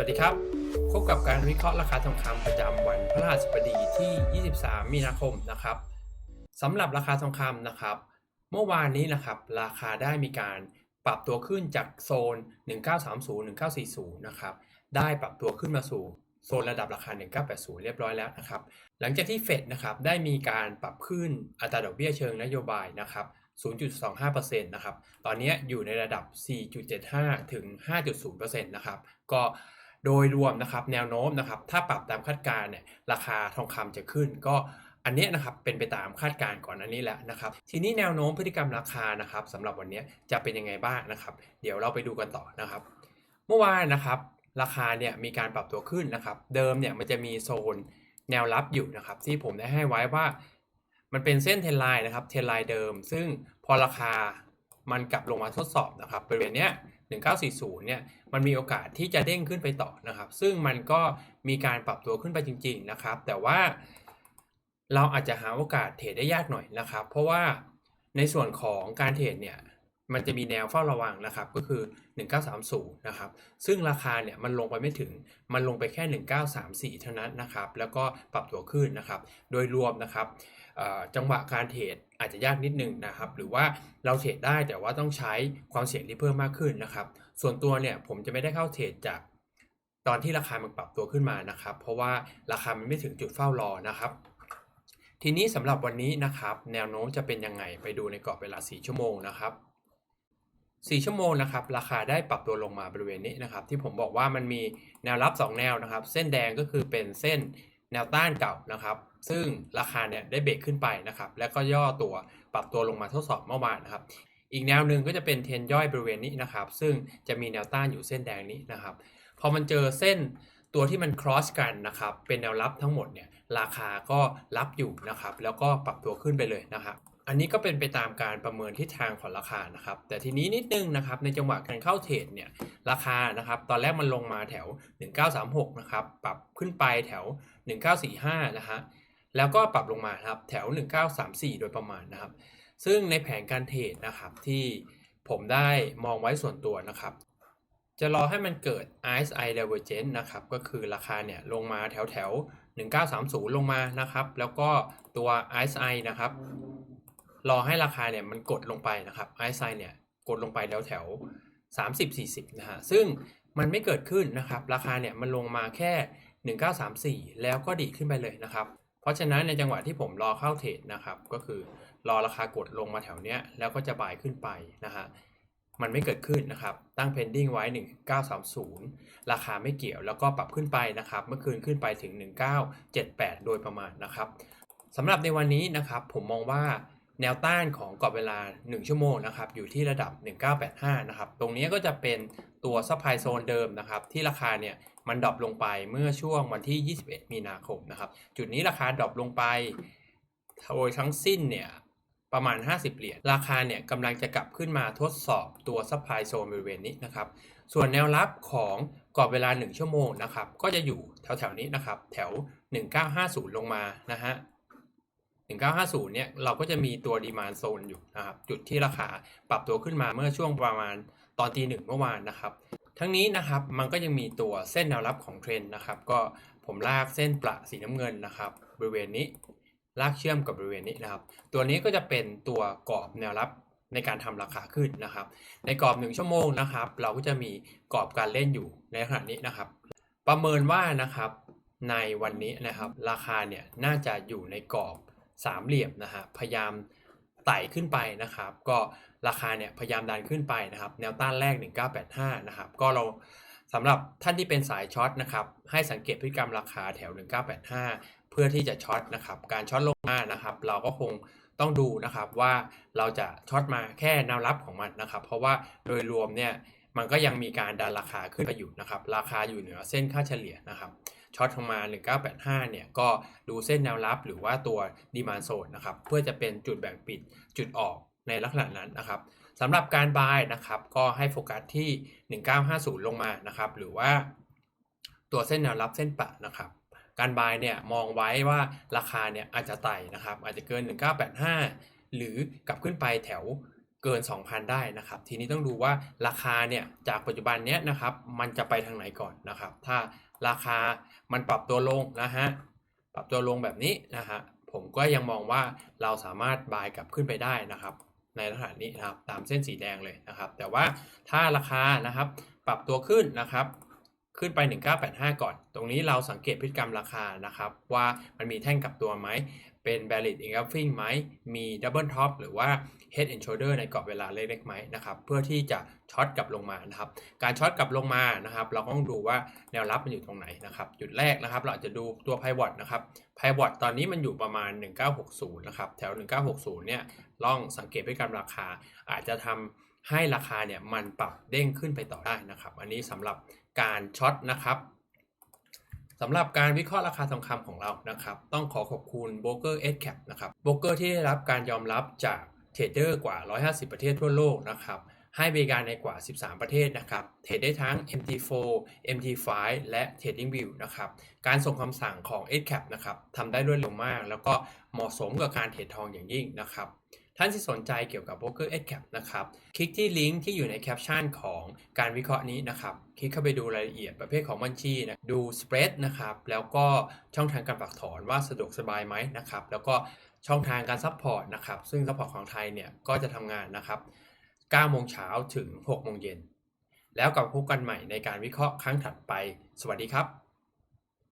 วัสดีครับ พบกับการวิเคราะห์ราคาทองคำประจำวันพฤหัสบดีที่ 23 มีนาคมนะครับสำหรับราคาทองคำนะครับ เมื่อวานนี้นะครับราคาได้มีการปรับตัวขึ้นจากโซน 1930 1940 นะครับ ได้ปรับตัวขึ้นมาสู่โซนระดับราคา 1980 เรียบร้อยแล้วนะครับ หลังจากที่เฟดนะครับได้มีการปรับขึ้นอัตราดอกเบี้ยเชิงนโยบายนะครับ 0.25%นะครับ ตอนนี้อยู่ในระดับ 4.75 ถึง 5.0%นะครับ ก็ โดยรวมนะครับแนวโน้มนะครับถ้าปรับตามคาดการณ์เนี่ยราคาทองคำจะขึ้น ก็อันเนี้ยนะครับเป็นไปตามคาดการณ์ก่อนอันนี้แล้วนะครับ ทีนี้แนวโน้มพฤติกรรมราคานะครับสำหรับวันนี้จะเป็นยังไงบ้างนะครับ เดี๋ยวเราไปดูกันต่อนะครับ เมื่อวานนะครับราคาเนี่ยมีการปรับตัวขึ้นนะครับ เดิมเนี่ยมันจะมีโซนแนวรับอยู่นะครับ ที่ผมได้ให้ไว้ว่า มันเป็นเส้นเทรนไลน์นะครับเทรนไลน์เดิม ซึ่งพอราคา มันกลับลงมาทดสอบนะครับบริเวณเนี้ย1940 เนี่ย มันมีโอกาสที่จะเด้งขึ้นไปต่อนะครับ ซึ่งมันก็มีการปรับตัวขึ้นไปจริง ๆ นะครับ แต่ว่าเราอาจจะหาโอกาสเทรดได้ยากหน่อยนะครับ เพราะว่าในส่วนของการเทรดเนี่ย มันจะมีแนวเฝ้าระวังนะครับก็คือ 1930 นะครับ ซึ่งราคาเนี่ยมันลงไปไม่ถึง มันลงไปแค่ 1934 เท่านั้นนะครับ แล้วก็ปรับตัวขึ้นนะครับ โดยรวมนะครับจังหวะการเทรดอาจจะยากนิดนึงนะครับ หรือว่าเราเทรดได้แต่ว่าต้องใช้ความเสี่ยงที่เพิ่มมากขึ้นนะครับ ส่วนตัวเนี่ยผมจะไม่ได้เข้าเทรดจากตอนที่ราคามันปรับตัวขึ้นมานะครับ เพราะว่าราคามันไม่ถึงจุดเฝ้ารอนะครับทีนี้สำหรับวันนี้นะครับ แนวโน้มจะเป็นยังไงไปดูในกรอบเวลา 4 ชั่วโมงนะครับ 4 ชั่วโมงนะครับราคาได้ปรับตัวลงมาบริเวณนี้นะครับ ที่ผมบอกว่ามันมีแนวรับ 2 แนวนะครับ เส้นแดงก็คือเป็นเส้นแนวต้านเก่านะครับ ซึ่งราคาเนี่ยได้เบรกขึ้นไปนะครับ แล้วก็ย่อตัวปรับตัวลงมาทดสอบเมื่อวานนะครับ อีกแนวหนึ่งก็จะเป็นเทรนย่อยบริเวณนี้นะครับ ซึ่งจะมีแนวต้านอยู่เส้นแดงนี้นะครับ พอมันเจอเส้นตัวที่มัน cross กันนะครับ เป็นแนวรับทั้งหมดเนี่ยราคาก็รับอยู่นะครับ แล้วก็ปรับตัวขึ้นไปเลยนะครับ อันนี้ก็เป็นไปตามการประเมินทิศทางของราคานะครับ แต่ทีนี้นิดนึงนะครับในจังหวะการเข้าเทรดเนี่ยราคานะครับ ตอนแรกมันลงมาแถว 1936 นะครับ ปรับขึ้นไปแถว 1945 นะฮะแล้วก็ปรับลงมาครับแถว 1934 โดยประมาณนะครับ ซึ่งในแผนการเทรดนะครับที่ผมได้มองไว้ส่วนตัวนะครับ จะรอให้มันเกิด RSI divergence นะครับ ก็คือราคาเนี่ยลงมาแถวแถว1930 ลงมานะครับ แล้วก็ตัว RSI นะครับ รอให้ราคาเนี่ยมันกดลงไปนะครับ RSI เนี่ยกดลงไปแถวแถว30-40นะฮะซึ่งมันไม่เกิดขึ้นนะครับ ราคาเนี่ยมันลงมาแค่ 1934 แล้วก็ดีขึ้นไปเลยนะครับ เพราะฉะนั้นในจังหวะที่ผมรอเข้าเทรดนะครับ ก็คือรอราคากดลงมาแถวเนี้ยแล้วก็จะบ่ายขึ้นไปนะฮะมันไม่เกิดขึ้นนะครับ ตั้ง pending ไว้ 1930 ราคาไม่เกี่ยวแล้วก็ปรับขึ้นไปนะครับ เมื่อคืนขึ้นไปถึง 1978 โดยประมาณนะครับสำหรับในวันนี้นะครับผมมองว่า แนวต้านของกรอบเวลา 1 ชั่วโมงนะครับอยู่ที่ระดับ 1985 นะครับ ตรงนี้ก็จะเป็นตัวซัพพลายโซนเดิมนะครับ ที่ราคาเนี่ยมันดรอปลงไปเมื่อช่วงวันที่ 21 มีนาคมนะครับ จุดนี้ราคาดรอปลงไปโดยทั้งสิ้นเนี่ยประมาณ 50 เหรียญ ราคาเนี่ยกำลังจะกลับขึ้นมาทดสอบตัวซัพพลายโซนบริเวณนี้นะครับ ส่วนแนวรับของกรอบเวลา 1 ชั่วโมงนะครับ ก็จะอยู่แถวๆนี้นะครับ แถว 1950 ลงมานะฮะ 1950 เนี่ยเราก็จะมีตัวดีมานโซนอยู่นะครับจุดที่ราคาปรับตัวขึ้นมาเมื่อช่วงประมาณตอนตีหนึ่งเมื่อวานนะครับ ทั้งนี้นะครับมันก็ยังมีตัวเส้นแนวรับของเทรนนะครับก็ผมลากเส้นประสีน้ำเงินนะครับบริเวณนี้ลากเชื่อมกับบริเวณนี้นะครับ ตัวนี้ก็จะเป็นตัวกรอบแนวรับในการทำราคาขึ้นนะครับ ในกรอบ 1 ชั่วโมงนะครับ เราก็จะมีกรอบการเล่นอยู่ในขณะนี้นะครับ ประเมินว่านะครับในวันนี้นะครับ ราคาเนี่ยน่าจะอยู่ในกรอบ สามเหลี่ยมนะฮะพยายามไต่ขึ้นไปนะครับ ก็ราคาเนี่ยพยายามดันขึ้นไปนะครับ แนวต้านแรก 1985 นะครับ ก็เราสำหรับท่านที่เป็นสายช็อตนะครับ ให้สังเกตพฤติกรรมราคาแถว 1985 เพื่อที่จะช็อตนะครับ การช็อตลงมานะครับ เราก็คงต้องดูนะครับว่าเราจะช็อตมาแค่แนวรับของมันนะครับ เพราะว่าโดยรวมเนี่ย มันก็ยังมีการดันราคาขึ้นไปอยู่นะครับ ราคาอยู่เหนือเส้นค่าเฉลี่ยนะครับช็อตลงมา 1985 เนี่ย ก็ดูเส้นแนวรับหรือว่าตัวดีมานโซนนะครับ เพื่อจะเป็นจุดแบ่งปิดจุดออกในลักษณะนั้นนะครับสำหรับการบายนะครับ ก็ให้โฟกัสที่ 1950 ลงมานะครับ หรือว่าตัวเส้นแนวรับเส้นปะนะครับ การบายเนี่ยมองไว้ว่าราคาเนี่ยอาจจะไต่นะครับ อาจจะเกิน 1985 หรือกลับขึ้นไปแถว เกิน 2,000 ได้นะครับ ทีนี้ต้องดูว่าราคาเนี่ยจากปัจจุบันเนี้ยนะครับ มันจะไปทางไหนก่อนนะครับ ถ้าราคามันปรับตัวลงนะฮะปรับตัวลงแบบนี้นะฮะผมก็ยังมองว่าเราสามารถบายกลับขึ้นไปได้นะครับ ในลักษณะนี้นะครับตามเส้นสีแดงเลยนะครับ แต่ว่าถ้าราคานะครับปรับตัวขึ้นนะครับ ขึ้นไป 1985 ก่อน ตรงนี้เราสังเกตพฤติกรรมราคานะครับ ว่ามันมีแท่งกลับตัวไหม เป็น valid engulfing ไหม มี double top หรือว่า head and shoulder ในกรอบเวลาเล็กๆไหมนะครับ เพื่อที่จะช็อตกลับลงมานะครับ การช็อตกลับลงมานะครับ เราต้องดูว่าแนวรับมันอยู่ตรงไหนนะครับ จุดแรกนะครับ เราอาจจะดูตัว pivot นะครับ pivot ตอนนี้มันอยู่ประมาณ 1960 นะครับ แถว 1960 เนี่ยลองสังเกตพฤติกรรมราคา อาจจะทำ ให้ราคาเนี่ยมันปรับเด้งขึ้นไปต่อได้นะครับ อันนี้สำหรับการช็อตนะครับสำหรับการวิเคราะห์ราคาทองคำของเรานะครับ ต้องขอขอบคุณ b r o k e r s c a p นะครับโบรกเกอร์ที่ได้รับการยอมรับจากเทรดเดอร์กว่า 150 ประเทศทั่วโลกนะครับให้บริการในกว่า 13 ประเทศนะครับ เทรดได้ทั้ง MT4 MT5 และ TradingView นะครับ การส่งคำสั่งของ s c a p นะครับทำได้รวดเร็วมาก แล้วก็เหมาะสมกับการเทรดทองอย่างยิ่งนะครับ ท่านที่สนใจเกี่ยวกับ Broker s c a p นะครับ คลิกที่ลิงก์ที่อยู่ในแคปชั่นของการวิเคราะห์นี้นะครับ คลิกเข้าไปดูรายละเอียดประเภทของบัญชีนะ ดู spread นะครับ แล้วก็ช่องทางการฝากถอนว่าสะดวกสบายไหมนะครับ แล้วก็ช่องทางการซัพพอร์ตนะครับ ซึ่งซัพพอร์ตของไทยเนี่ยก็จะทำงานนะครับ9โมงเช้าถึง6โมงเย็น แล้วกลับพบกันใหม่ในการวิเคราะห์ครั้งถัดไป สวัสดีครับ